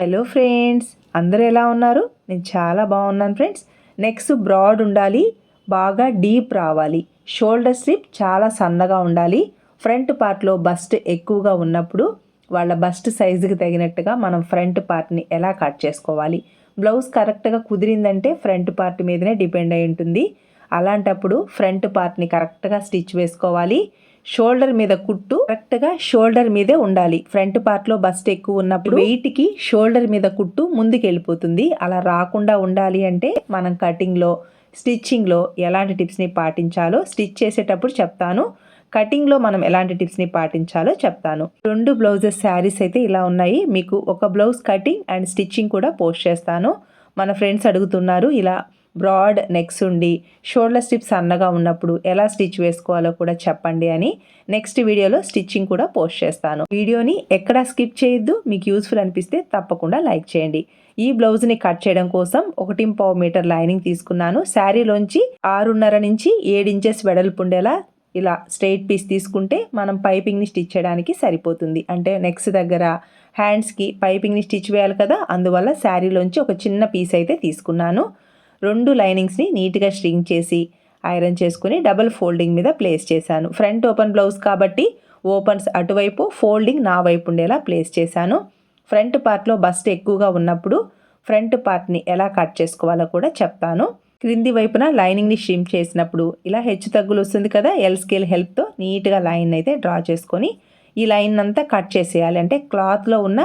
Hello friends అందరూ ఎలా ఉన్నారు? నేను చాలా బాగున్నాను ఫ్రెండ్స్ నెక్స్ట్ బ్రాడ్ ఉండాలి బాగా డీప్ రావాలి. షోల్డర్ స్లిప్ చాలా సన్నగా ఉండాలి. ఫ్రంట్ పార్ట్లో బస్ట్ ఎక్కువగా ఉన్నప్పుడు వాళ్ళ బస్ట్ సైజుకి తగినట్టుగా మనం ఫ్రంట్ పార్ట్ని ఎలా కట్ చేసుకోవాలి? బ్లౌజ్ కరెక్ట్గా కుదిరిందంటే ఫ్రంట్ పార్ట్ మీదనే డిపెండ్ అయి ఉంటుంది. అలాంటప్పుడు ఫ్రంట్ పార్ట్ని కరెక్ట్గా స్టిచ్ వేసుకోవాలి. షోల్డర్ మీద కుట్టు కరెక్ట్గా షోల్డర్ మీదే ఉండాలి. ఫ్రంట్ పార్ట్లో బస్ట్ ఎక్కువ ఉన్నప్పుడు వెయిట్కి షోల్డర్ మీద కుట్టు ముందుకు వెళ్ళిపోతుంది అలా రాకుండా ఉండాలి అంటే మనం కటింగ్లో స్టిచ్చింగ్లో ఎలాంటి టిప్స్ని పాటించాలో స్టిచ్ చేసేటప్పుడు చెప్తాను. కటింగ్లో మనం ఎలాంటి టిప్స్ని పాటించాలో చెప్తాను. రెండు బ్లౌజెస్ శారీస్ అయితే ఇలా ఉన్నాయి. మీకు ఒక బ్లౌజ్ కటింగ్ అండ్ స్టిచ్చింగ్ కూడా పోస్ట్ చేస్తాను. మన ఫ్రెండ్స్ అడుగుతున్నారు ఇలా బ్రాడ్ నెక్స్ ఉండి షోల్డర్ స్టిప్స్ సన్నగా ఉన్నప్పుడు ఎలా స్టిచ్ వేసుకోవాలో కూడా చెప్పండి అని నెక్స్ట్ వీడియోలో స్టిచ్చింగ్ కూడా పోస్ట్ చేస్తాను. వీడియోని ఎక్కడా స్కిప్ చేయొద్దు. మీకు యూస్ఫుల్ అనిపిస్తే తప్పకుండా లైక్ చేయండి. ఈ బ్లౌజ్ని కట్ చేయడం కోసం ఒకటి పావు మీటర్ లైనింగ్ తీసుకున్నాను. శారీలోంచి ఆరున్నర నుంచి ఏడు ఇంచెస్ వెడల్పు ఉండేలా ఇలా స్ట్రైట్ పీస్ తీసుకుంటే మనం పైపింగ్ని స్టిచ్ చేయడానికి సరిపోతుంది. అంటే నెక్స్ట్ దగ్గర హ్యాండ్స్కి పైపింగ్ని స్టిచ్ వేయాలి కదా అందువల్ల శారీలోంచి ఒక చిన్న పీస్ అయితే తీసుకున్నాను. రెండు లైనింగ్స్ని నీట్గా స్ట్రింగ్ చేసి ఐరన్ చేసుకుని డబల్ ఫోల్డింగ్ మీద ప్లేస్ చేశాను. ఫ్రంట్ ఓపెన్ బ్లౌజ్ కాబట్టి ఓపెన్స్ అటువైపు ఫోల్డింగ్ నా వైపు ఉండేలా ప్లేస్ చేశాను. ఫ్రంట్ పార్ట్లో బస్ట్ ఎక్కువగా ఉన్నప్పుడు ఫ్రంట్ పార్ట్ని ఎలా కట్ చేసుకోవాలో కూడా చెప్తాను. క్రింది వైపున లైనింగ్ని షిమ్ చేసినప్పుడు ఇలా హెచ్చు తగ్గులు వస్తుంది కదా ఎల్ స్కేల్ హెల్ప్తో నీట్గా లైన్ అయితే డ్రా చేసుకొని ఈ లైన్ అంతా కట్ చేసేయాలి. అంటే క్లాత్లో ఉన్న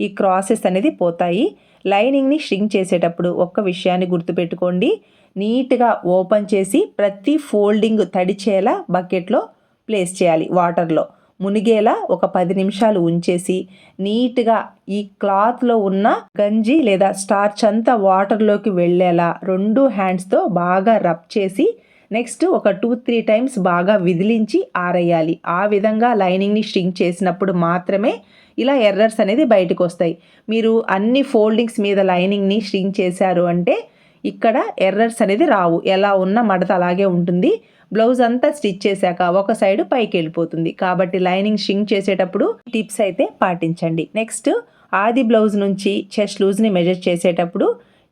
ఈ క్రాసెస్ అనేది పోతాయి. లైనింగ్ని షింక్ చేసేటప్పుడు ఒక్క విషయాన్ని గుర్తుపెట్టుకోండి. నీట్గా ఓపెన్ చేసి ప్రతి ఫోల్డింగ్ తడిచేలా బకెట్లో ప్లేస్ చేయాలి వాటర్లో. మునిగేలా ఒక పది నిమిషాలు ఉంచేసి నీట్గా ఈ క్లాత్లో ఉన్న గంజి లేదా స్టార్చ్ అంతా వాటర్లోకి వెళ్ళేలా రెండు హ్యాండ్స్తో బాగా రబ్ చేసి నెక్స్ట్ ఒక టూ త్రీ టైమ్స్ బాగా విదిలించి ఆరేయాలి. ఆ విధంగా లైనింగ్ని స్ట్రింగ్ చేసినప్పుడు మాత్రమే ఇలా ఎర్రర్స్ అనేది బయటకు వస్తాయి మీరు అన్ని ఫోల్డింగ్స్ మీద లైనింగ్ని స్ట్రింగ్ చేశారు అంటే ఇక్కడ ఎర్రర్స్ అనేది రావు. ఎలా ఉన్న మడత అలాగే ఉంటుంది. బ్లౌజ్ అంతా స్టిచ్ చేశాక ఒక సైడ్ పైకి వెళ్ళిపోతుంది. కాబట్టి లైనింగ్ షింగ్ చేసేటప్పుడు టిప్స్ అయితే పాటించండి. నెక్స్ట్ ఆది బ్లౌజ్ నుంచి చెస్ట్ లూజ్ని మెజర్ చేసేటప్పుడు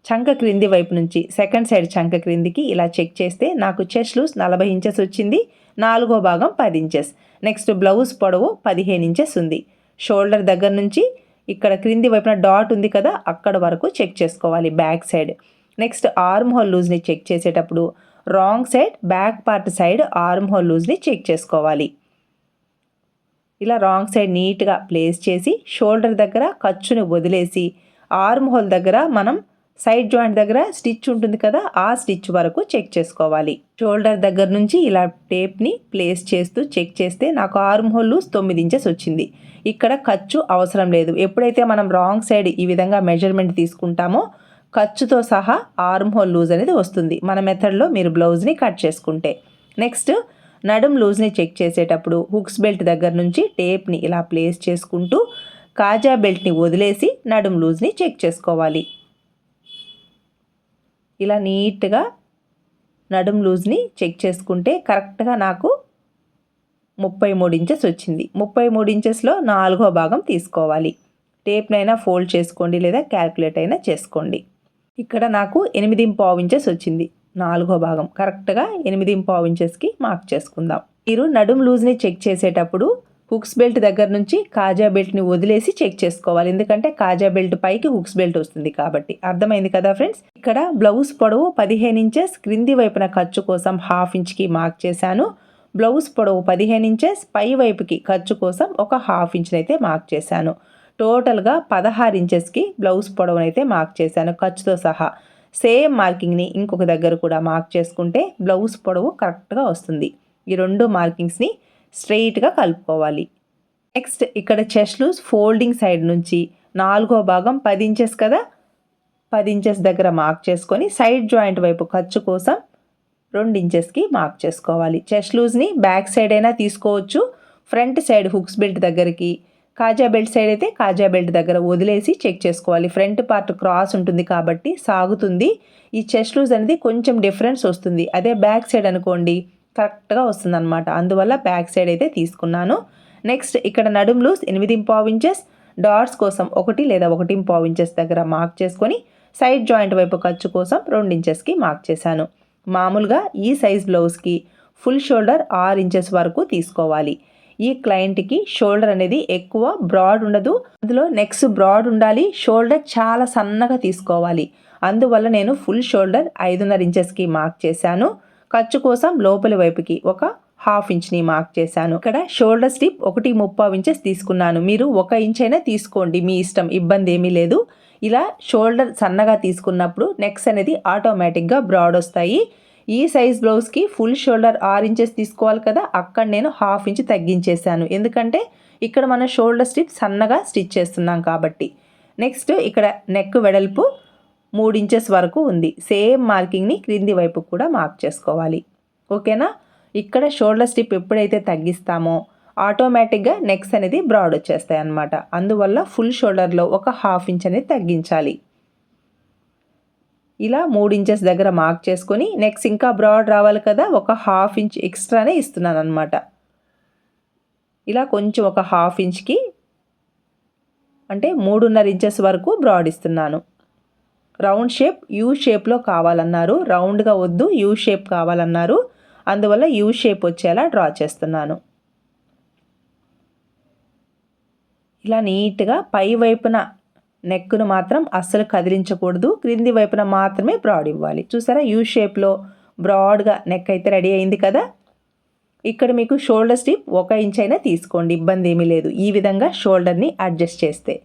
చంక క్రింది వైపు నుంచి సెకండ్ సైడ్ చంక క్రిందికి ఇలా చెక్ చేస్తే నాకు చెస్ట్ లూజ్ నలభై ఇంచెస్ వచ్చింది. నాలుగో భాగం పది ఇంచెస్. నెక్స్ట్ బ్లౌజ్ పొడవు పదిహేను ఇంచెస్ ఉంది. షోల్డర్ దగ్గర నుంచి ఇక్కడ క్రింది వైపున డాట్ ఉంది కదా అక్కడ వరకు చెక్ చేసుకోవాలి back side. Next arm hole లూజ్ని check చేసేటప్పుడు wrong side back part side arm hole లూజ్ని check చేసుకోవాలి. ఇలా రాంగ్ సైడ్ నీట్గా ప్లేస్ చేసి షోల్డర్ దగ్గర ఖర్చుని వదిలేసి ఆర్మ్ హోల్ దగ్గర మనం సైడ్ జాయింట్ దగ్గర స్టిచ్ ఉంటుంది కదా ఆ స్టిచ్ వరకు చెక్ చేసుకోవాలి. షోల్డర్ దగ్గర నుంచి ఇలా టేప్ని ప్లేస్ చేస్తూ చెక్ చేస్తే నాకు ఆర్మ్ హోల్ లూజ్ తొమ్మిది ఇంచెస్ వచ్చింది. ఇక్కడ ఖర్చు అవసరం లేదు. ఎప్పుడైతే మనం రాంగ్ సైడ్ ఈ విధంగా మెజర్మెంట్ తీసుకుంటామో ఖర్చుతో సహా ఆర్మ్ హోల్ లూజ్ అనేది వస్తుంది. మన మెథడ్లో మీరు బ్లౌజ్ని కట్ చేసుకుంటే. నెక్స్ట్ నడుం లూజ్ని చెక్ చేసేటప్పుడు హుక్స్ బెల్ట్ దగ్గర నుంచి టేప్ని ఇలా ప్లేస్ చేసుకుంటూ కాజా బెల్ట్ని వదిలేసి నడుం లూజ్ని చెక్ చేసుకోవాలి. ఇలా నీట్గా నడుం లూజ్ని చెక్ చేసుకుంటే కరెక్ట్గా నాకు ముప్పై మూడు ఇంచెస్ వచ్చింది. ముప్పై మూడు ఇంచెస్లో నాలుగో భాగం తీసుకోవాలి. టేప్నైనా ఫోల్డ్ చేసుకోండి లేదా క్యాల్కులేట్ అయినా చేసుకోండి. ఇక్కడ నాకు ఎనిమిది పావు ఇంచెస్ వచ్చింది. నాలుగో భాగం. కరెక్ట్గా ఎనిమిది పావు ఇంచెస్కి మార్క్ చేసుకుందాం. మీరు నడుం లూజ్ని చెక్ చేసేటప్పుడు హుక్స్ బెల్ట్ దగ్గర నుంచి కాజా బెల్ట్ని వదిలేసి చెక్ చేసుకోవాలి. ఎందుకంటే కాజా బెల్ట్ పైకి హుక్స్ బెల్ట్ వస్తుంది కాబట్టి. అర్థమైంది కదా ఫ్రెండ్స్? ఇక్కడ బ్లౌజ్ పొడవు పదిహేను ఇంచెస్. క్రింది వైపున ఖర్చు కోసం హాఫ్ ఇంచ్కి మార్క్ చేశాను. బ్లౌజ్ పొడవు పదిహేను ఇంచెస్ పై వైపుకి ఖర్చు కోసం ఒక హాఫ్ ఇంచ్ అయితే మార్క్ చేశాను. టోటల్గా పదహారు ఇంచెస్కి బ్లౌజ్ పొడవునైతే మార్క్ చేశాను ఖర్చుతో సహా. సేమ్ మార్కింగ్ని ఇంకొక దగ్గర కూడా మార్క్ చేసుకుంటే బ్లౌజ్ పొడవు కరెక్ట్గా వస్తుంది. ఈ రెండు మార్కింగ్స్ని స్ట్రెయిట్గా కలుపుకోవాలి. నెక్స్ట్ ఇక్కడ చెస్ట్ లూజ్ ఫోల్డింగ్ సైడ్ నుంచి నాలుగో భాగం పది ఇంచెస్ కదా? పది ఇంచెస్ దగ్గర మార్క్ చేసుకొని సైడ్ జాయింట్ వైపు ఖర్చు కోసం రెండు ఇంచెస్కి మార్క్ చేసుకోవాలి. చెస్ట్ లూజ్ని బ్యాక్ సైడ్ అయినా తీసుకోవచ్చు. ఫ్రంట్ సైడ్ హుక్స్ బెల్ట్ దగ్గరికి కాజా బెల్ట్ సైడ్ అయితే కాజా బెల్ట్ దగ్గర వదిలేసి చెక్ చేసుకోవాలి. ఫ్రంట్ పార్ట్ క్రాస్ ఉంటుంది కాబట్టి సాగుతుంది. ఈ చెస్ట్ లూజ్ అనేది కొంచెం డిఫరెన్స్ వస్తుంది. అదే బ్యాక్ సైడ్ అనుకోండి కరెక్ట్గా వస్తుంది అనమాట అందువల్ల బ్యాక్ సైడ్ అయితే తీసుకున్నాను. నెక్స్ట్ ఇక్కడ నడుం లూజ్ ఎనిమిది పావు ఇంచెస్ డాట్స్ కోసం ఒకటి లేదా ఒకటి పావు ఇంచెస్ దగ్గర మార్క్ చేసుకొని సైడ్ జాయింట్ వైపు ఖర్చు కోసం రెండు ఇంచెస్కి మార్క్ చేశాను. మామూలుగా ఈ సైజ్ బ్లౌజ్కి ఫుల్ షోల్డర్ ఆరు ఇంచెస్ వరకు తీసుకోవాలి. ఈ క్లయింట్కి షోల్డర్ అనేది ఎక్కువ బ్రాడ్ ఉండదు. అందులో నెక్స్ బ్రాడ్ ఉండాలి షోల్డర్ చాలా సన్నగా తీసుకోవాలి. అందువల్ల నేను ఫుల్ షోల్డర్ ఐదున్నర ఇంచెస్కి మార్క్ చేశాను. ఖర్చు కోసం లోపలి వైపుకి ఒక హాఫ్ ఇంచ్ని మార్క్ చేశాను. ఇక్కడ షోల్డర్ స్టిప్ ఒకటి ముప్పావు ఇంచెస్ తీసుకున్నాను. మీరు ఒక ఇంచ్ అయినా తీసుకోండి మీ ఇష్టం ఇబ్బంది ఏమీ లేదు. ఇలా షోల్డర్ సన్నగా తీసుకున్నప్పుడు నెక్స్ అనేది ఆటోమేటిక్గా బ్రాడ్ వస్తాయి. ఈ సైజ్ బ్లౌజ్కి ఫుల్ షోల్డర్ ఆరు ఇంచెస్ తీసుకోవాలి కదా అక్కడ నేను హాఫ్ ఇంచ్ తగ్గించేశాను. ఎందుకంటే ఇక్కడ మనం షోల్డర్ స్టిప్ సన్నగా స్టిచ్ చేస్తున్నాం కాబట్టి. నెక్స్ట్ ఇక్కడ నెక్ వెడల్పు మూడు ఇంచెస్ వరకు ఉంది. సేమ్ మార్కింగ్ని క్రింది వైపు కూడా మార్క్ చేసుకోవాలి. ఓకేనా? ఇక్కడ షోల్డర్ స్టిప్ ఎప్పుడైతే తగ్గిస్తామో ఆటోమేటిక్గా నెక్స్ అనేది బ్రాడ్ వచ్చేస్తాయి అన్నమాట. అందువల్ల ఫుల్ షోల్డర్లో ఒక హాఫ్ ఇంచ్ అనేది తగ్గించాలి. ఇలా మూడు ఇంచెస్ దగ్గర మార్క్ చేసుకొని నెక్స్ట్ ఇంకా బ్రాడ్ రావాలి కదా ఒక హాఫ్ ఇంచ్ ఎక్స్ట్రానే ఇస్తున్నాను అనమాట ఇలా కొంచెం ఒక హాఫ్ ఇంచ్కి అంటే మూడున్నర ఇంచెస్ వరకు బ్రాడ్ ఇస్తున్నాను. రౌండ్ షేప్ యూ షేప్లో కావాలన్నారు. రౌండ్గా వద్దు యూ షేప్ కావాలన్నారు. అందువల్ల యూ షేప్ వచ్చేలా డ్రా చేస్తున్నాను. ఇలా నీట్గా పై వైపున నెక్కును మాత్రం అస్సలు కదిలించకూడదు. క్రింది వైపున మాత్రమే బ్రాడ్ ఇవ్వాలి. చూసారా? యూ షేప్లో బ్రాడ్గా నెక్ అయితే రెడీ అయింది కదా? ఇక్కడ మీకు షోల్డర్ స్టిప్ ఒక ఇంచ్ అయినా తీసుకోండి. ఇబ్బంది ఏమీ లేదు. ఈ విధంగా షోల్డర్ని అడ్జస్ట్ చేస్తే.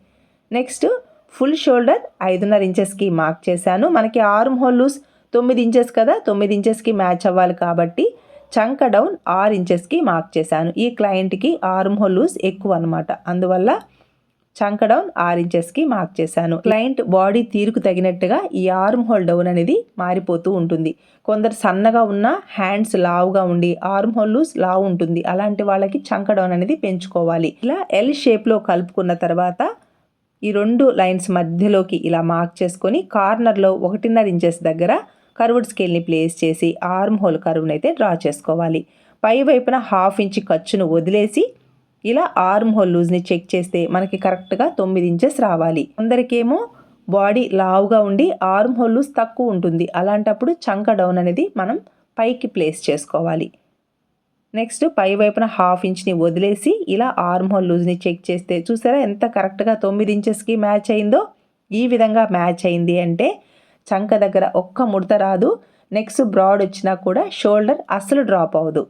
నెక్స్ట్ ఫుల్ షోల్డర్ ఐదున్నర ఇంచెస్కి మార్క్ చేశాను. మనకి ఆర్మ్ హోల్ లూస్ తొమ్మిది ఇంచెస్ కదా? తొమ్మిది ఇంచెస్కి మ్యాచ్ అవ్వాలి కాబట్టి చంక డౌన్ ఆరు ఇంచెస్కి మార్క్ చేశాను. ఈ క్లయింట్కి ఆర్మ్ హోల్ లూస్ ఎక్కువ అనమాట అందువల్ల చంక డౌన్ ఆరు ఇంచెస్కి మార్క్ చేశాను. క్లయింట్ బాడీ తీరుకు తగినట్టుగా ఈ ఆర్మ్ హోల్ డౌన్ అనేది మారిపోతూ ఉంటుంది. కొందరు సన్నగా ఉన్న హ్యాండ్స్ లావుగా ఉండి ఆర్మ్ హోల్ లూస్ లావు ఉంటుంది. అలాంటి వాళ్ళకి చంక డౌన్ అనేది పెంచుకోవాలి. ఇలా ఎల్ షేప్లో కలుపుకున్న తర్వాత ఈ రెండు లైన్స్ మధ్యలోకి ఇలా మార్క్ చేసుకొని కార్నర్లో ఒకటిన్నర ఇంచెస్ దగ్గర కర్వ్డ్ స్కేల్ని ప్లేస్ చేసి ఆర్మ్ హోల్ కర్వ్ని అయితే డ్రా చేసుకోవాలి. పై వైపున హాఫ్ ఇంచ్ ఖర్చును వదిలేసి ఇలా ఆర్మ్ హోల్ లూజ్ని చెక్ చేస్తే మనకి కరెక్ట్గా తొమ్మిది ఇంచెస్ రావాలి. అందరికేమో బాడీ లావుగా ఉండి ఆర్మ్ హోల్ లూజ్ తక్కువ ఉంటుంది. అలాంటప్పుడు చంక డౌన్ అనేది మనం పైకి ప్లేస్ చేసుకోవాలి. నెక్స్ట్ పై వైపున హాఫ్ ఇంచ్ని వదిలేసి ఇలా ఆర్మ్ హోల్ లూజ్ని చెక్ చేస్తే చూసారా ఎంత కరెక్ట్గా తొమ్మిది ఇంచెస్కి మ్యాచ్ అయిందో? ఈ విధంగా మ్యాచ్ అయింది అంటే చంక దగ్గర ఒక్క ముడత రాదు. నెక్స్ట్ బ్రాడ్ వచ్చినా కూడా షోల్డర్ అస్సలు డ్రాప్ అవ్వదు.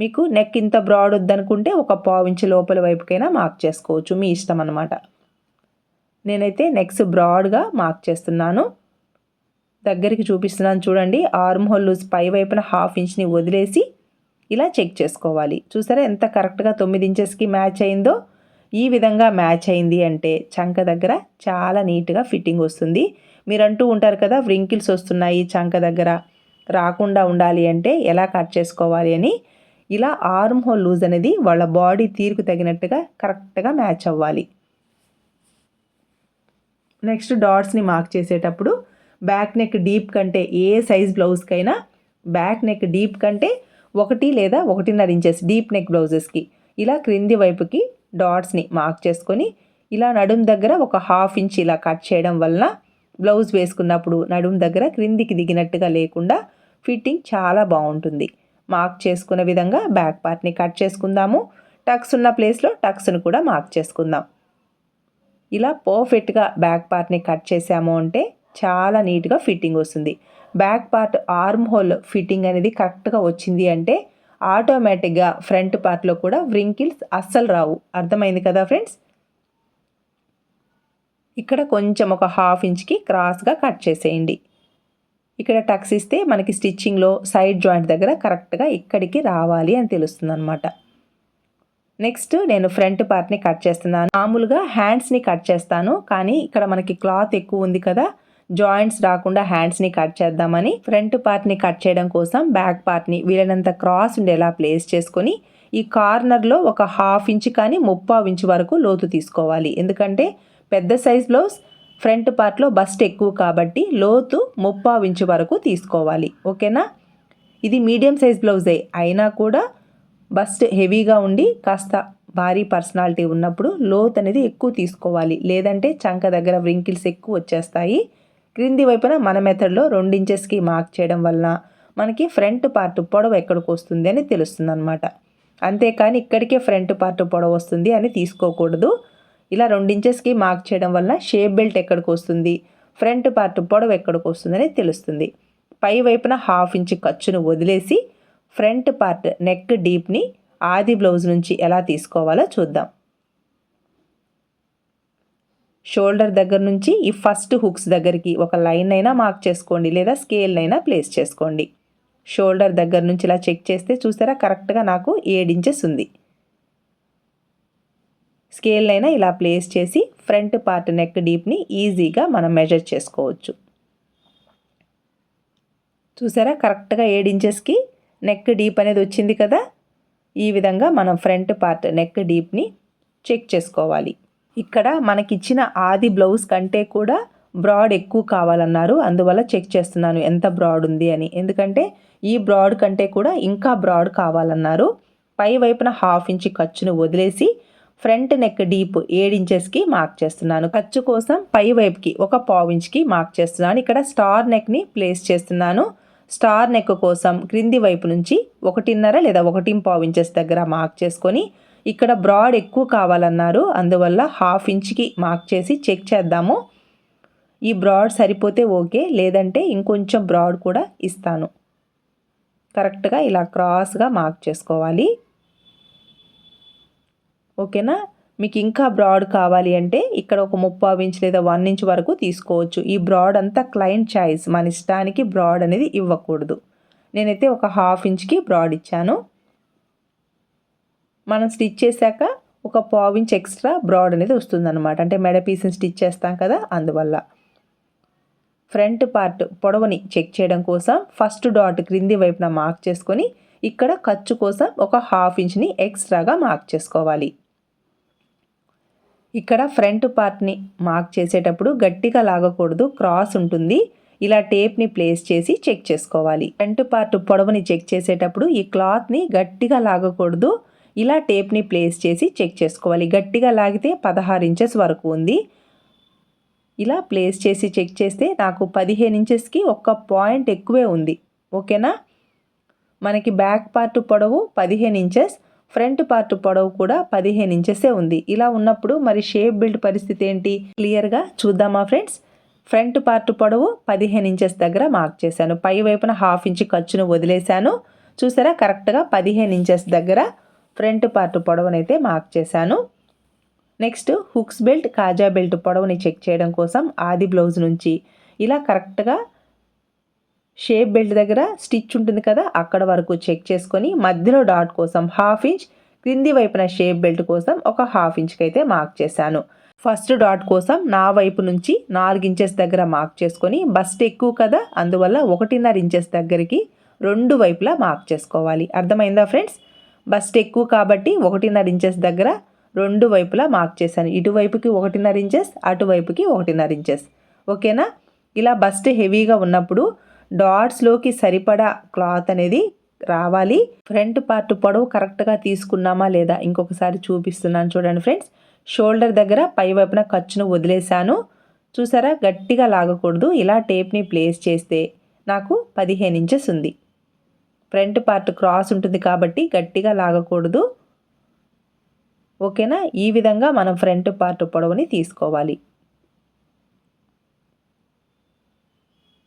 మీకు నెక్ ఇంత బ్రాడ్ వద్దనుకుంటే ఒక పావు ఇంచు లోపల వైపుకైనా మార్క్ చేసుకోవచ్చు. మీ ఇష్టం అనమాట నేనైతే నెక్స్ట్ బ్రాడ్గా మార్క్ చేస్తున్నాను. దగ్గరికి చూపిస్తున్నాను చూడండి. ఆర్మ్ హోల్స్ పై వైపున హాఫ్ ఇంచ్ని వదిలేసి ఇలా చెక్ చేసుకోవాలి. చూసారా ఎంత కరెక్ట్గా తొమ్మిది ఇంచెస్కి మ్యాచ్ అయిందో? ఈ విధంగా మ్యాచ్ అయింది అంటే చంక దగ్గర చాలా నీట్గా ఫిట్టింగ్ వస్తుంది. మీరు అంటూ ఉంటారు కదా వ్రింకిల్స్ వస్తున్నాయి చంక దగ్గర. రాకుండా ఉండాలి అంటే ఎలా కట్ చేసుకోవాలి అని? ఇలా ఆర్మ్ హోల్ లూజ్ అనేది వాళ్ళ బాడీ తీరుకు తగినట్టుగా కరెక్ట్గా మ్యాచ్ అవ్వాలి. నెక్స్ట్ డాట్స్ని మార్క్ చేసేటప్పుడు బ్యాక్ నెక్ డీప్ కంటే ఏ సైజ్ బ్లౌజ్కైనా బ్యాక్ నెక్ డీప్ కంటే ఒకటి లేదా ఒకటిన్నర ఇంచెస్ డీప్ నెక్ బ్లౌజెస్కి. ఇలా క్రింది వైపుకి డాట్స్ని మార్క్ చేసుకొని ఇలా నడుం దగ్గర ఒక హాఫ్ ఇంచ్ ఇలా కట్ చేయడం వలన బ్లౌజ్ వేసుకున్నప్పుడు నడుం దగ్గర క్రిందికి దిగినట్టుగా లేకుండా ఫిట్టింగ్ చాలా బాగుంటుంది. మార్క్ చేసుకున్న విధంగా బ్యాక్ పార్ట్ని కట్ చేసుకుందాము. టక్స్ ఉన్న ప్లేస్లో టక్స్ను కూడా మార్క్ చేసుకుందాం. ఇలా పర్ఫెక్ట్గా బ్యాక్ పార్ట్ని కట్ చేసాము అంటే చాలా నీట్గా ఫిట్టింగ్ వస్తుంది. Back part arm hole fitting అనేది కరెక్ట్గా వచ్చింది అంటే ఆటోమేటిక్గా ఫ్రంట్ పార్ట్లో కూడా వ్రింకిల్స్ అస్సలు రావు. అర్థమైంది కదా ఫ్రెండ్స్? ఇక్కడ కొంచెం ఒక హాఫ్ ఇంచ్కి క్రాస్గా కట్ చేసేయండి. ఇక్కడ టక్స్ ఇస్తే మనకి స్టిచ్చింగ్లో సైడ్ జాయింట్ దగ్గర కరెక్ట్గా ఇక్కడికి రావాలి అని తెలుస్తుంది అనమాట నెక్స్ట్ నేను ఫ్రంట్ పార్ట్ని కట్ చేస్తున్నాను. మామూలుగా హ్యాండ్స్ని కట్ చేస్తాను కానీ ఇక్కడ మనకి క్లాత్ ఎక్కువ ఉంది కదా జాయింట్స్ రాకుండా హ్యాండ్స్ని కట్ చేద్దామని ఫ్రంట్ పార్ట్ని కట్ చేయడం కోసం బ్యాక్ పార్ట్ని వీలైనంత క్రాస్ ఉండేలా ప్లేస్ చేసుకొని ఈ కార్నర్లో ఒక హాఫ్ ఇంచ్ కానీ ముప్పావు ఇంచ్ వరకు లోతు తీసుకోవాలి. ఎందుకంటే పెద్ద సైజ్ బ్లౌజ్ ఫ్రంట్ పార్ట్లో బస్ట్ ఎక్కువ కాబట్టి లోతు ముప్పావు ఇంచు వరకు తీసుకోవాలి. ఓకేనా? ఇది మీడియం సైజ్ బ్లౌజే. అయినా కూడా బస్ట్ హెవీగా ఉండి కాస్త భారీ పర్సనాలిటీ ఉన్నప్పుడు లోత్ అనేది ఎక్కువ తీసుకోవాలి. లేదంటే చంక దగ్గర వ్రింకిల్స్ ఎక్కువ వచ్చేస్తాయి. క్రింది వైపున మన మెథడ్లో రెండించెస్కి మార్క్ చేయడం వలన మనకి ఫ్రంట్ పార్ట్ పొడవు ఎక్కడికి వస్తుంది అని తెలుస్తుంది అనమాట అంతేకాని ఇక్కడికే ఫ్రంట్ పార్ట్ పొడవు వస్తుంది అని తీసుకోకూడదు. ఇలా రెండించెస్కి మార్క్ చేయడం వల్ల షేప్ బెల్ట్ ఎక్కడికి వస్తుంది? ఫ్రంట్ పార్ట్ పొడవు ఎక్కడికి వస్తుందని తెలుస్తుంది. పై వైపున హాఫ్ ఇంచ్ ఖర్చును వదిలేసి ఫ్రంట్ పార్ట్ నెక్ డీప్ని ఆది బ్లౌజ్ నుంచి ఎలా తీసుకోవాలో చూద్దాం. షోల్డర్ దగ్గర నుంచి ఈ ఫస్ట్ హుక్స్ దగ్గరికి ఒక లైన్ అయినా మార్క్ చేసుకోండి లేదా స్కేల్ అయినా ప్లేస్ చేసుకోండి. షోల్డర్ దగ్గర నుంచి ఇలా చెక్ చేస్తే చూసారా? కరెక్ట్గా నాకు ఏడు ఇంచెస్ ఉంది. స్కేల్ అయినా ఇలా ప్లేస్ చేసి ఫ్రంట్ పార్ట్ నెక్ డీప్ని ఈజీగా మనం మెజర్ చేసుకోవచ్చు. చూసారా? కరెక్ట్గా ఏడు ఇంచెస్కి నెక్ డీప్ అనేది వచ్చింది కదా? ఈ విధంగా మనం ఫ్రంట్ పార్ట్ నెక్ డీప్ని చెక్ చేసుకోవాలి. ఇక్కడ మనకిచ్చిన ఆది బ్లౌజ్ కంటే కూడా బ్రాడ్ ఎక్కువ కావాలన్నారు. అందువల్ల చెక్ చేస్తున్నాను ఎంత బ్రాడ్ ఉంది అని. ఎందుకంటే ఈ బ్రాడ్ కంటే కూడా ఇంకా బ్రాడ్ కావాలన్నారు. పై వైపున హాఫ్ ఇంచ్ ఖర్చును వదిలేసి ఫ్రంట్ నెక్ డీప్ ఏడు ఇంచెస్కి మార్క్ చేస్తున్నాను. ఖర్చు కోసం పై వైపుకి ఒక పావు ఇంచ్కి మార్క్ చేస్తున్నాను. ఇక్కడ స్టార్ నెక్ని ప్లేస్ చేస్తున్నాను. స్టార్ నెక్ కోసం క్రింది వైపు నుంచి ఒకటిన్నర లేదా ఒకటి పావు ఇంచెస్ దగ్గర మార్క్ చేసుకొని ఇక్కడ బ్రాడ్ ఎక్కువ కావాలన్నారు. అందువల్ల హాఫ్ ఇంచ్కి మార్క్ చేసి చెక్ చేద్దాము. ఈ బ్రాడ్ సరిపోతే ఓకే లేదంటే ఇంకొంచెం బ్రాడ్ కూడా ఇస్తాను. కరెక్ట్గా ఇలా క్రాస్గా మార్క్ చేసుకోవాలి. ఓకేనా? మీకు ఇంకా బ్రాడ్ కావాలి అంటే ఇక్కడ ఒక ముప్పావు ఇంచ్ లేదా వన్ ఇంచ్ వరకు తీసుకోవచ్చు. ఈ బ్రాడ్ అంతా క్లయింట్ చాయిస్. మన ఇష్టానికి బ్రాడ్ అనేది ఇవ్వకూడదు. నేనైతే ఒక హాఫ్ ఇంచ్కి బ్రాడ్ ఇచ్చాను. మనం స్టిచ్ చేశాక ఒక పావు ఎక్స్ట్రా బ్రాడ్ అనేది వస్తుందన్నమాట. అంటే మెడ పీస్ని స్టిచ్ చేస్తాం కదా అందువల్ల. ఫ్రంట్ పార్ట్ పొడవుని చెక్ చేయడం కోసం ఫస్ట్ డాట్ క్రింది వైపున మార్క్ చేసుకొని ఇక్కడ ఖర్చు కోసం ఒక హాఫ్ ఇంచ్ని ఎక్స్ట్రాగా మార్క్ చేసుకోవాలి. ఇక్కడ ఫ్రంట్ పార్ట్ని మార్క్ చేసేటప్పుడు గట్టిగా లాగకూడదు క్రాస్ ఉంటుంది. ఇలా టేప్ని ప్లేస్ చేసి చెక్ చేసుకోవాలి. ఫ్రంట్ పార్ట్ పొడవుని చెక్ చేసేటప్పుడు ఈ క్లాత్ని గట్టిగా లాగకూడదు. ఇలా టేప్ని ప్లేస్ చేసి చెక్ చేసుకోవాలి. గట్టిగా లాగితే పదహారు ఇంచెస్ వరకు ఉంది. ఇలా ప్లేస్ చేసి చెక్ చేస్తే నాకు పదిహేను ఇంచెస్కి ఒక్క పాయింట్ ఎక్కువే ఉంది. ఓకేనా? మనకి బ్యాక్ పార్ట్ పొడవు పదిహేను ఇంచెస్ ఫ్రంట్ పార్ట్ పొడవు కూడా పదిహేను ఇంచెసే ఉంది. ఇలా ఉన్నప్పుడు మరి షేప్ బిల్డ్ పరిస్థితి ఏంటి? క్లియర్గా చూద్దామా ఫ్రెండ్స్? ఫ్రంట్ పార్ట్ పొడవు పదిహేను ఇంచెస్ దగ్గర మార్క్ చేశాను. పై వైపున హాఫ్ ఇంచ్ ఖర్చును వదిలేశాను. చూసారా? కరెక్ట్గా పదిహేను ఇంచెస్ దగ్గర ఫ్రంట్ పార్ట్ పొడవునైతే మార్క్ చేశాను. నెక్స్ట్ హుక్స్ బెల్ట్ కాజా బెల్ట్ పొడవుని చెక్ చేయడం కోసం ఆది బ్లౌజ్ నుంచి ఇలా కరెక్ట్గా షేప్ బెల్ట్ దగ్గర స్టిచ్ ఉంటుంది కదా అక్కడ వరకు చెక్ చేసుకొని మధ్యలో డాట్ కోసం హాఫ్ ఇంచ్ క్రింది వైపున షేప్ బెల్ట్ కోసం ఒక హాఫ్ ఇంచ్కి అయితే మార్క్ చేశాను. ఫస్ట్ డాట్ కోసం నా వైపు నుంచి నాలుగు ఇంచెస్ దగ్గర మార్క్ చేసుకొని బస్ట్ ఎక్కువ కదా అందువల్ల ఒకటిన్నర ఇంచెస్ దగ్గరికి రెండు వైపులా మార్క్ చేసుకోవాలి. అర్థమైందా ఫ్రెండ్స్? బస్ట్ ఎక్కువ కాబట్టి ఒకటిన్నర ఇంచెస్ దగ్గర రెండు వైపులా మార్క్ చేశాను. ఇటువైపుకి ఒకటిన్నర ఇంచెస్ అటువైపుకి ఒకటిన్నర ఇంచెస్. ఓకేనా? ఇలా బస్ట్ హెవీగా ఉన్నప్పుడు డాట్స్లోకి సరిపడా క్లాత్ అనేది రావాలి. ఫ్రంట్ పార్ట్ పొడవు కరెక్ట్గా తీసుకున్నామా లేదా ఇంకొకసారి చూపిస్తున్నాను చూడండి ఫ్రెండ్స్. షోల్డర్ దగ్గర పై వైపున ఖర్చును వదిలేశాను. చూసారా? గట్టిగా లాగకూడదు. ఇలా టేప్ని ప్లేస్ చేస్తే నాకు పదిహేను ఇంచెస్ ఉంది. ఫ్రంట్ పార్ట్ క్రాస్ ఉంటుంది కాబట్టి గట్టిగా లాగకూడదు. ఓకేనా? ఈ విధంగా మనం ఫ్రంట్ పార్ట్ పొడవుని తీసుకోవాలి.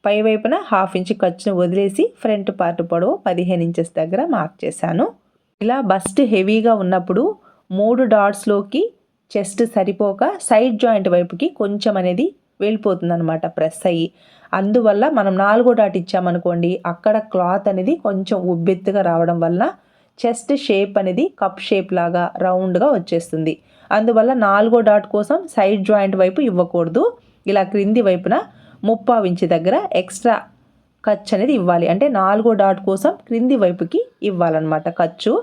పై వైపున హాఫ్ ఇంచ్ ఖర్చును వదిలేసి ఫ్రంట్ పార్ట్ పొడవు పదిహేను ఇంచెస్ దగ్గర మార్క్ చేశాను. ఇలా బస్ట్ హెవీగా ఉన్నప్పుడు మూడు డాట్స్లోకి చెస్ట్ సరిపోక సైడ్ జాయింట్ వైపుకి కొంచెం అనేది వెళ్ళిపోతుంది అనమాట ప్రెస్ అయ్యి. అందువల్ల మనం నాలుగో డాట్ ఇచ్చామనుకోండి అక్కడ క్లాత్ అనేది కొంచెం ఉబ్బెత్తుగా రావడం వల్ల చెస్ట్ షేప్ అనేది కప్ షేప్ లాగా రౌండ్గా వచ్చేస్తుంది. అందువల్ల నాలుగో డాట్ కోసం సైడ్ జాయింట్ వైపు ఇవ్వకూడదు. ఇలా క్రింది వైపున ముప్పావు ఇంచి దగ్గర ఎక్స్ట్రా ఖర్చు అనేది ఇవ్వాలి. అంటే నాలుగో డాట్ కోసం క్రింది వైపుకి ఇవ్వాలన్నమాట ఖర్చు.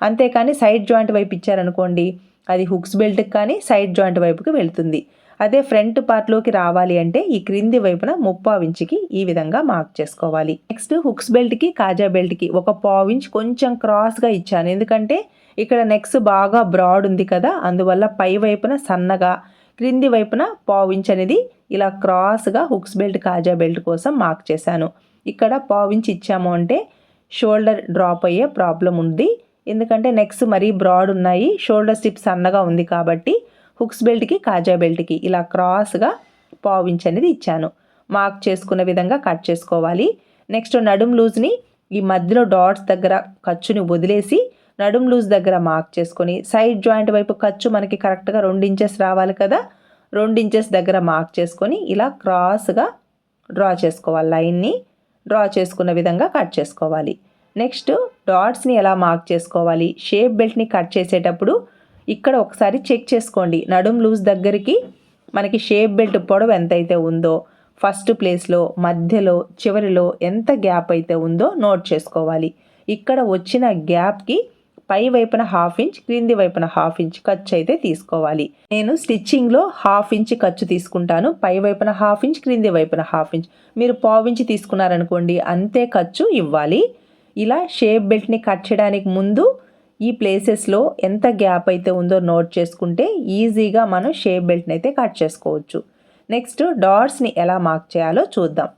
అంతేకాని సైడ్ జాయింట్ వైపు ఇచ్చారనుకోండి అది హుక్స్ బెల్ట్కి కానీ సైడ్ జాయింట్ వైపుకి వెళ్తుంది. అదే ఫ్రంట్ పార్ట్లోకి రావాలి అంటే ఈ క్రింది వైపున ముప్పావు ఇంచుకి ఈ విధంగా మార్క్ చేసుకోవాలి. నెక్స్ట్ హుక్స్ బెల్ట్కి కాజా బెల్ట్కి ఒక పావు ఇంచ్ కొంచెం క్రాస్గా ఇచ్చాను. ఎందుకంటే ఇక్కడ నెక్స్ బాగా బ్రాడ్ ఉంది కదా అందువల్ల పై వైపున సన్నగా క్రింది వైపున పావు ఇంచ్ అనేది ఇలా క్రాస్గా హుక్స్ బెల్ట్ కాజా బెల్ట్ కోసం మార్క్ చేశాను. ఇక్కడ పావు ఇంచ్ ఇచ్చాము అంటే షోల్డర్ డ్రాప్ అయ్యే ప్రాబ్లం ఉంది. ఎందుకంటే నెక్స్ మరీ బ్రాడ్ ఉన్నాయి షోల్డర్ స్టిప్ సన్నగా ఉంది కాబట్టి హుక్స్ బెల్ట్కి కాజా బెల్ట్కి ఇలా క్రాస్గా పావు ఇంచ్ అనేది ఇచ్చాను. మార్క్ చేసుకున్న విధంగా కట్ చేసుకోవాలి. నెక్స్ట్ నడుం లూజ్ని ఈ మధ్యలో డాట్స్ దగ్గర ఖర్చుని వదిలేసి నడుం లూజ్ దగ్గర మార్క్ చేసుకొని సైడ్ జాయింట్ వైపు ఖర్చు మనకి కరెక్ట్గా రెండు ఇంచెస్ రావాలి కదా రెండు ఇంచెస్ దగ్గర మార్క్ చేసుకొని ఇలా క్రాస్గా డ్రా చేసుకోవాలి. లైన్ని డ్రా చేసుకున్న విధంగా కట్ చేసుకోవాలి. నెక్స్ట్ డాట్స్ని ఎలా మార్క్ చేసుకోవాలి? షేప్ బెల్ట్ని కట్ చేసేటప్పుడు ఇక్కడ ఒకసారి చెక్ చేసుకోండి. నడుం లూజ్ దగ్గరికి మనకి షేప్ బెల్ట్ పొడవు అయితే ఉందో ఫస్ట్ ప్లేస్లో మధ్యలో చివరిలో ఎంత గ్యాప్ అయితే ఉందో నోట్ చేసుకోవాలి. ఇక్కడ వచ్చిన గ్యాప్కి పై వైపున హాఫ్ ఇంచ్ క్రింది వైపున హాఫ్ ఇంచ్ ఖర్చు అయితే తీసుకోవాలి. నేను స్టిచ్చింగ్లో హాఫ్ ఇంచ్ ఖర్చు తీసుకుంటాను. పై వైపున హాఫ్ ఇంచ్ క్రింది వైపున హాఫ్ ఇంచ్. మీరు పావు తీసుకున్నారనుకోండి అంతే ఖర్చు ఇవ్వాలి. ఇలా షేప్ బెల్ట్ని కట్ చేయడానికి ముందు ఈ ప్లేసెస్లో ఎంత గ్యాప్ అయితే ఉందో నోట్ చేసుకుంటే ఈజీగా మనం షేప్ బెల్ట్ని అయితే కట్ చేసుకోవచ్చు. నెక్స్ట్ డాట్స్ని ఎలా మార్క్ చేయాలో చూద్దాం.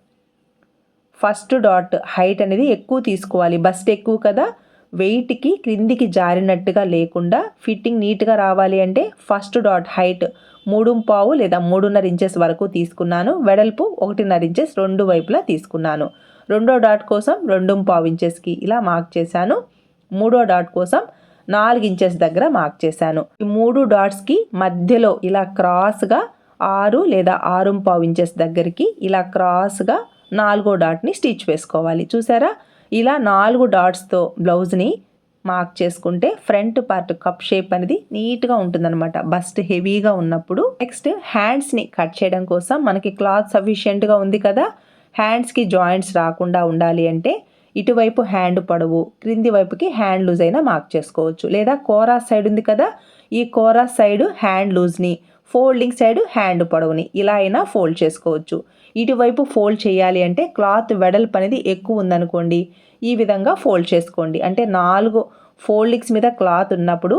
ఫస్ట్ డాట్ హైట్ అనేది ఎక్కువ తీసుకోవాలి. బస్ట్ ఎక్కువ కదా. వెయిట్కి క్రిందికి జారినట్టుగా లేకుండా ఫిట్టింగ్ నీట్గా రావాలి అంటే ఫస్ట్ డాట్ హైట్ మూడు పావు లేదా మూడున్నర ఇంచెస్ వరకు తీసుకున్నాను. వెడల్పు ఒకటిన్నర ఇంచెస్ రెండు వైపులా తీసుకున్నాను. రెండో డాట్ కోసం రెండు పావు ఇంచెస్కి ఇలా మార్క్ చేశాను. మూడో డాట్ కోసం నాలుగు ఇంచెస్ దగ్గర మార్క్ చేశాను. ఈ మూడు డాట్స్కి మధ్యలో ఇలా క్రాస్గా ఆరు లేదా ఆరు పావు ఇంచెస్ దగ్గరికి ఇలా క్రాస్గా నాలుగో డాట్ని స్టిచ్ వేసుకోవాలి. చూసారా? ఇలా నాలుగు డాట్స్తో బ్లౌజ్ని మార్క్ చేసుకుంటే ఫ్రంట్ పార్ట్ కప్ షేప్ అనేది నీట్గా ఉంటుందన్నమాట. బస్ట్ హెవీగా ఉన్నప్పుడు నెక్స్ట్ హ్యాండ్స్ని కట్ చేయడం కోసం మనకి క్లాత్ సఫిషియెంట్గా ఉంది కదా? హ్యాండ్స్కి జాయింట్స్ రాకుండా ఉండాలి అంటే ఇటువైపు హ్యాండ్ పొడవు క్రింది వైపుకి హ్యాండ్ లూజ్ అయినా మార్క్ చేసుకోవచ్చు. లేదా కోరాస్ సైడ్ ఉంది కదా ఈ కోరాస్ సైడ్ హ్యాండ్ లూజ్ని ఫోల్డింగ్ సైడ్ హ్యాండ్ పొడవుని ఇలా అయినా ఫోల్డ్ చేసుకోవచ్చు. ఇటువైపు ఫోల్డ్ చేయాలి అంటే క్లాత్ వెడల్పు అనేది ఎక్కువ ఉందనుకోండి ఈ విధంగా ఫోల్డ్ చేసుకోండి. అంటే నాలుగు ఫోల్డింగ్స్ మీద క్లాత్ ఉన్నప్పుడు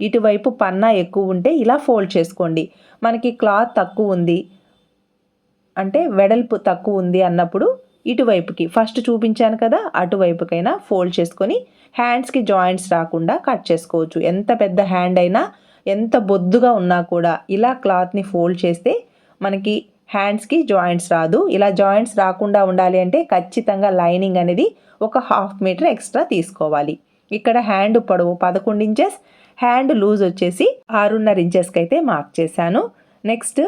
ఇటువైపు పన్నా ఎక్కువ ఉంటే ఇలా ఫోల్డ్ చేసుకోండి. మనకి క్లాత్ తక్కువ ఉంది అంటే వెడల్పు తక్కువ ఉంది అన్నప్పుడు ఇటువైపుకి. ఫస్ట్ చూపించాను కదా అటువైపుకైనా ఫోల్డ్ చేసుకొని హ్యాండ్స్కి జాయింట్స్ రాకుండా కట్ చేసుకోవచ్చు. ఎంత పెద్ద హ్యాండ్ అయినా ఎంత బొద్దుగా ఉన్నా కూడా ఇలా క్లాత్ని ఫోల్డ్ చేస్తే మనకి హ్యాండ్స్కి జాయింట్స్ రాదు. ఇలా జాయింట్స్ రాకుండా ఉండాలి అంటే ఖచ్చితంగా లైనింగ్ అనేది ఒక హాఫ్ మీటర్ ఎక్స్ట్రా తీసుకోవాలి. ఇక్కడ హ్యాండ్ పొడవు పదకొండు ఇంచెస్ హ్యాండ్ లూజ్ వచ్చేసి ఆరున్నర ఇంచెస్కి అయితే మార్క్ చేశాను. నెక్స్ట్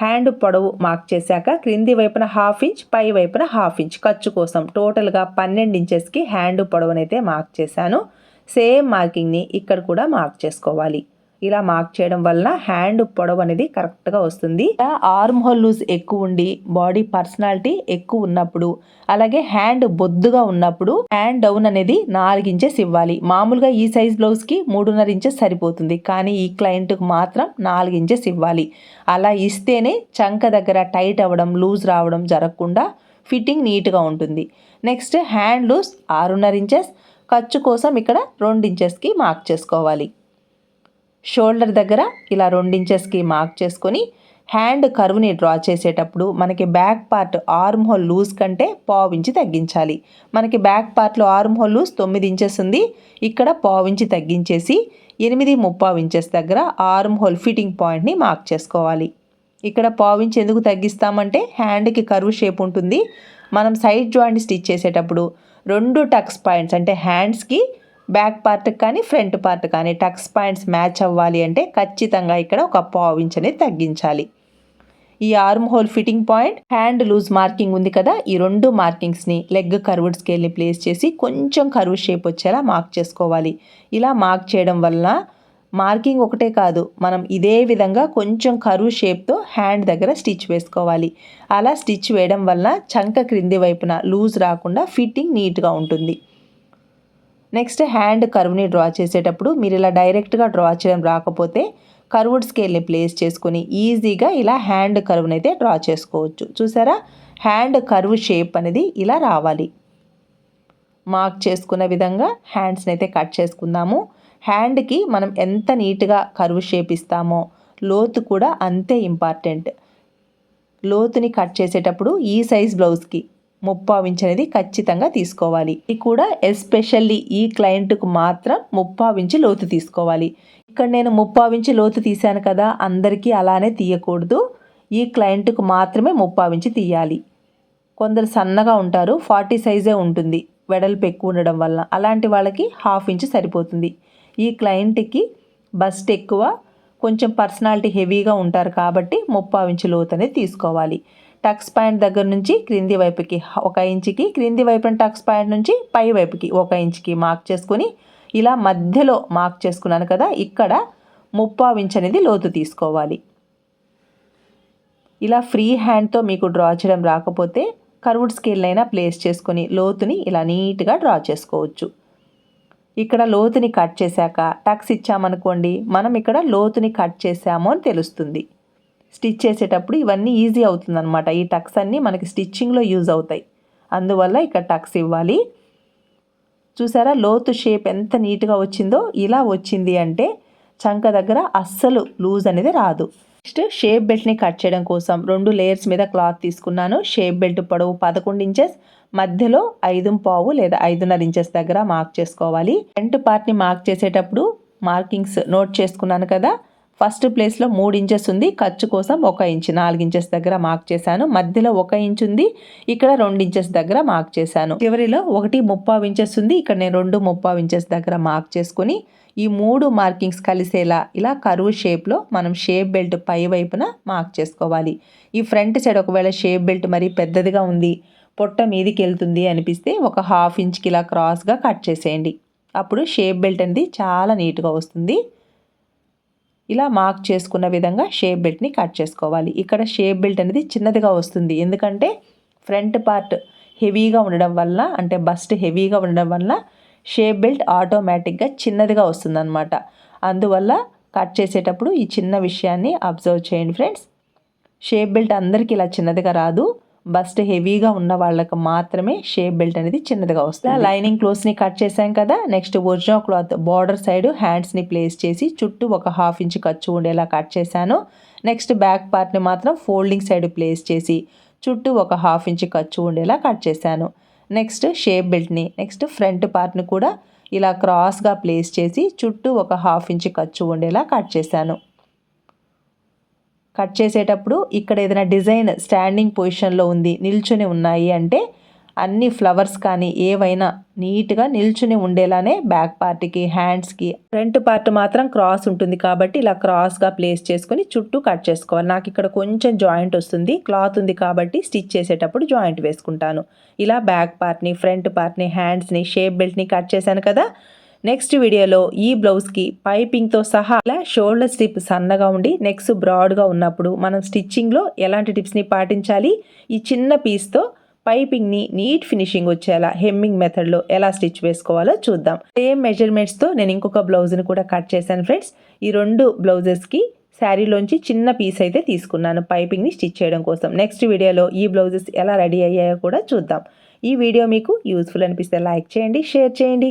హ్యాండ్ పొడవు మార్క్ చేశాక క్రింది వైపున హాఫ్ ఇంచ్ పై వైపున హాఫ్ ఇంచ్. ఖర్చు కోసం టోటల్గా పన్నెండు ఇంచెస్కి హ్యాండ్ పొడవునైతే మార్క్ చేశాను. సేమ్ మార్కింగ్ని ఇక్కడ కూడా మార్క్ చేసుకోవాలి. ఇలా మార్క్ చేయడం వల్ల హ్యాండ్ పొడవు అనేది కరెక్ట్గా వస్తుంది. ఆర్మ్ హోల్ లూజ్ ఎక్కువ ఉండి బాడీ పర్సనాలిటీ ఎక్కువ ఉన్నప్పుడు అలాగే హ్యాండ్ బొద్దుగా ఉన్నప్పుడు హ్యాండ్ డౌన్ అనేది నాలుగు ఇంచెస్ ఇవ్వాలి. మామూలుగా ఈ సైజ్ బ్లౌజ్కి మూడున్నర ఇంచెస్ సరిపోతుంది కానీ ఈ క్లయింట్కి మాత్రం నాలుగు ఇంచెస్ ఇవ్వాలి. అలా ఇస్తేనే చంక దగ్గర టైట్ అవ్వడం లూజ్ రావడం జరగకుండా ఫిట్టింగ్ నీట్గా ఉంటుంది. నెక్స్ట్ హ్యాండ్ లూజ్ ఆరున్నర ఇంచెస్ ఖర్చు కోసం ఇక్కడ రెండు ఇంచెస్కి మార్క్ చేసుకోవాలి. షోల్డర్ దగ్గర ఇలా రెండించెస్కి మార్క్ చేసుకొని హ్యాండ్ కర్వ్ని డ్రా చేసేటప్పుడు మనకి back part arm hole loose కంటే పావించి తగ్గించాలి. మనకి బ్యాక్ పార్ట్లో ఆర్మ్ హోల్ లూజ్ తొమ్మిది ఇంచెస్ ఉంది. ఇక్కడ పావించి తగ్గించేసి ఎనిమిది ముప్పావు ఇంచెస్ దగ్గర ఆర్మ్ హోల్ ఫిట్టింగ్ పాయింట్ని మార్క్ చేసుకోవాలి. ఇక్కడ పావించి ఎందుకు తగ్గిస్తామంటే హ్యాండ్కి కర్వ్ షేప్ ఉంటుంది. మనం సైడ్ జాయింట్ స్టిచ్ చేసేటప్పుడు రెండు టక్స్ పాయింట్స్ అంటే హ్యాండ్స్కి బ్యాక్ పార్ట్ కానీ ఫ్రంట్ పార్ట్ కానీ టక్స్ పాయింట్స్ మ్యాచ్ అవ్వాలి అంటే ఖచ్చితంగా ఇక్కడ ఒక పావు ఇంచ్ అనేది తగ్గించాలి. ఈ arm hole fitting point hand loose marking ఉంది కదా ఈ రెండు మార్కింగ్స్ని లెగ్ కర్వ్డ్ స్కేల్ని ప్లేస్ చేసి కొంచెం కర్వ్ షేప్ వచ్చేలా మార్క్ చేసుకోవాలి. ఇలా మార్క్ చేయడం వల్ల మార్కింగ్ ఒకటే కాదు మనం ఇదే విధంగా కొంచెం కరువు షేప్తో హ్యాండ్ దగ్గర స్టిచ్ వేసుకోవాలి. అలా స్టిచ్ వేయడం వల్ల చంక క్రింది వైపున లూజ్ రాకుండా ఫిట్టింగ్ నీట్గా ఉంటుంది. నెక్స్ట్ హ్యాండ్ కర్వ్ని డ్రా చేసేటప్పుడు మీరు ఇలా డైరెక్ట్గా డ్రా చేయడం రాకపోతే కర్వ్డ్ స్కేల్ని ప్లేస్ చేసుకొని ఈజీగా ఇలా హ్యాండ్ కర్వ్ని అయితే డ్రా చేసుకోవచ్చు. చూసారా? హ్యాండ్ కర్వ్ షేప్ అనేది ఇలా రావాలి. మార్క్ చేసుకున్న విధంగా హ్యాండ్స్ని అయితే కట్ చేసుకుందాము. హ్యాండ్కి మనం ఎంత నీట్గా కరువు షేప్ ఇస్తామో లోతు కూడా అంతే ఇంపార్టెంట్ లోతుని కట్ చేసేటప్పుడు ఈ సైజ్ బ్లౌజ్కి ముప్పావు ఇంచ్ అనేది ఖచ్చితంగా తీసుకోవాలి. ఇది కూడా ఎస్పెషల్లీ ఈ క్లయింట్కు మాత్రం ముప్పావు ఇంచు లోతు తీసుకోవాలి. ఇక్కడ నేను ముప్పావు ఇంచు లోతు తీశాను కదా అందరికీ అలానే తీయకూడదు. ఈ క్లయింట్కు మాత్రమే ముప్పావు ఇంచు తీయాలి. కొందరు సన్నగా ఉంటారు ఫార్టీ సైజే ఉంటుంది వెడల్పు ఎక్కువ ఉండడం వల్ల. అలాంటి వాళ్ళకి హాఫ్ ఇంచ్ సరిపోతుంది. ఈ క్లయింట్కి బస్ట్ ఎక్కువ కొంచెం పర్సనాలిటీ హెవీగా ఉంటారు కాబట్టి ముప్పావు ఇంచు లోతు అనేది తీసుకోవాలి. టక్స్ పాయింట్ దగ్గర నుంచి క్రింది వైపుకి ఒక ఇంచుకి క్రింది వైపున టక్స్ పాయింట్ నుంచి పై వైపుకి ఒక ఇంచుకి మార్క్ చేసుకొని ఇలా మధ్యలో మార్క్ చేసుకున్నాను కదా ఇక్కడ ముప్పావు ఇంచ్ అనేది లోతు తీసుకోవాలి. ఇలా ఫ్రీ హ్యాండ్తో మీకు డ్రా చేయడం రాకపోతే కర్వుడ్ స్కేల్నైనా అయినా ప్లేస్ చేసుకొని లోతుని ఇలా నీట్గా డ్రా చేసుకోవచ్చు. ఇక్కడ లోతుని కట్ చేశాక టక్స్ ఇచ్చామనుకోండి మనం ఇక్కడ లోతుని కట్ చేసాము అని తెలుస్తుంది. స్టిచ్ చేసేటప్పుడు ఇవన్నీ ఈజీ అవుతుంది అనమాట ఈ టక్స్ అన్నీ మనకి స్టిచ్చింగ్లో యూజ్ అవుతాయి. అందువల్ల ఇక్కడ టక్స్ ఇవ్వాలి. చూసారా? లోతు షేప్ ఎంత నీట్గా వచ్చిందో ఇలా వచ్చింది అంటే చంక దగ్గర అస్సలు లూజ్ అనేది రాదు. నెక్స్ట్ షేప్ బెల్ట్ని కట్ చేయడం కోసం రెండు లేయర్స్ మీద క్లాత్ తీసుకున్నాను. షేప్ బెల్ట్ పొడవు పదకొండు ఇంచెస్ మధ్యలో ఐదు పావు లేదా ఐదున్నర ఇంచెస్ దగ్గర మార్క్ చేసుకోవాలి. ఫ్రంట్ పార్ట్ని మార్క్ చేసేటప్పుడు మార్కింగ్స్ నోట్ చేసుకున్నాను కదా? ఫస్ట్ ప్లేస్లో మూడు ఇంచెస్ ఉంది. ఖర్చు కోసం ఒక ఇంచ్. నాలుగు ఇంచెస్ దగ్గర మార్క్ చేశాను. మధ్యలో ఒక ఇంచ్ ఉంది. ఇక్కడ రెండు ఇంచెస్ దగ్గర మార్క్ చేశాను. చివరిలో ఒకటి ముప్పావు ఇంచెస్ ఉంది. ఇక్కడ నేను రెండు ముప్పావు ఇంచెస్ దగ్గర మార్క్ చేసుకుని ఈ మూడు మార్కింగ్స్ కలిసేలా ఇలా కరువు షేప్లో మనం షేప్ బెల్ట్ పై వైపున మార్క్ చేసుకోవాలి. ఈ ఫ్రంట్ సైడ్ ఒకవేళ షేప్ బెల్ట్ మరీ పెద్దదిగా ఉంది పొట్ట మీదికి వెళ్తుంది అనిపిస్తే ఒక హాఫ్ ఇంచ్కి ఇలా క్రాస్గా కట్ చేసేయండి. అప్పుడు షేప్ బెల్ట్ అనేది చాలా నీట్గా వస్తుంది. ఇలా మార్క్ చేసుకున్న విధంగా షేప్ బెల్ట్ని కట్ చేసుకోవాలి. ఇక్కడ షేప్ బెల్ట్ అనేది చిన్నదిగా వస్తుంది. ఎందుకంటే ఫ్రంట్ పార్ట్ హెవీగా ఉండడం వల్ల అంటే బస్ట్ హెవీగా ఉండడం వల్ల షేప్ బెల్ట్ ఆటోమేటిక్గా చిన్నదిగా వస్తుందన్నమాట. అందువల్ల కట్ చేసేటప్పుడు ఈ చిన్న విషయాన్ని అబ్జర్వ్ చేయండి ఫ్రెండ్స్ షేప్ బెల్ట్ అందరికీ ఇలా చిన్నదిగా రాదు. బస్ట్ హెవీగా ఉన్న వాళ్ళకి మాత్రమే షేప్ బెల్ట్ అనేది చిన్నదిగా వస్తుంది. లైనింగ్ క్లోత్స్ని కట్ చేసాం కదా next original cloth border side హ్యాండ్స్ని place చేసి చుట్టూ ఒక హాఫ్ ఇంచ్ ఖర్చు ఉండేలా కట్ చేశాను. నెక్స్ట్ బ్యాక్ పార్ట్ని మాత్రం ఫోల్డింగ్ సైడ్ ప్లేస్ చేసి చుట్టూ ఒక హాఫ్ ఇంచ్ ఖర్చు ఉండేలా కట్ చేశాను. నెక్స్ట్ షేప్ బెల్ట్ని నెక్స్ట్ ఫ్రంట్ పార్ట్ని కూడా ఇలా క్రాస్గా ప్లేస్ చేసి చుట్టూ ఒక హాఫ్ ఇంచ్ ఖర్చు ఉండేలా కట్ చేశాను. కట్ చేసేటప్పుడు ఇక్కడ ఏదైనా డిజైన్ స్టాండింగ్ పొజిషన్లో ఉంది నిల్చుని ఉన్నాయి అంటే అన్ని ఫ్లవర్స్ కానీ ఏవైనా నీట్గా నిల్చుని ఉండేలానే బ్యాక్ పార్ట్కి హ్యాండ్స్కి ఫ్రంట్ పార్ట్ మాత్రం క్రాస్ ఉంటుంది కాబట్టి ఇలా క్రాస్గా ప్లేస్ చేసుకొని చుట్టూ కట్ చేసుకోవాలి. నాకు ఇక్కడ కొంచెం జాయింట్ వస్తుంది క్లాత్ ఉంది కాబట్టి స్టిచ్ చేసేటప్పుడు జాయింట్ వేసుకుంటాను. ఇలా బ్యాక్ పార్ట్ని ఫ్రంట్ పార్ట్ని హ్యాండ్స్ని షేప్ బెల్ట్ని కట్ చేశాను కదా నెక్స్ట్ వీడియోలో ఈ బ్లౌజ్కి పైపింగ్తో సహా ఇలా షోల్డర్ స్టిప్ సన్నగా ఉండి నెక్స్ట్ బ్రాడ్గా ఉన్నప్పుడు మనం స్టిచ్చింగ్లో ఎలాంటి టిప్స్ని పాటించాలి? ఈ చిన్న పీస్తో పైపింగ్ని నీట్ ఫినిషింగ్ వచ్చేలా హెమ్మింగ్ మెథడ్లో ఎలా స్టిచ్ వేసుకోవాలో చూద్దాం. సేమ్ మెజర్మెంట్స్తో నేను ఇంకొక బ్లౌజ్ని కూడా కట్ చేశాను ఫ్రెండ్స్. ఈ రెండు బ్లౌజెస్కి శారీలోంచి చిన్న పీస్ అయితే తీసుకున్నాను పైపింగ్ని స్టిచ్ చేయడం కోసం. నెక్స్ట్ వీడియోలో ఈ బ్లౌజెస్ ఎలా రెడీ అయ్యాయో కూడా చూద్దాం. ఈ వీడియో మీకు యూస్ఫుల్ అనిపిస్తే లైక్ చేయండి షేర్ చేయండి.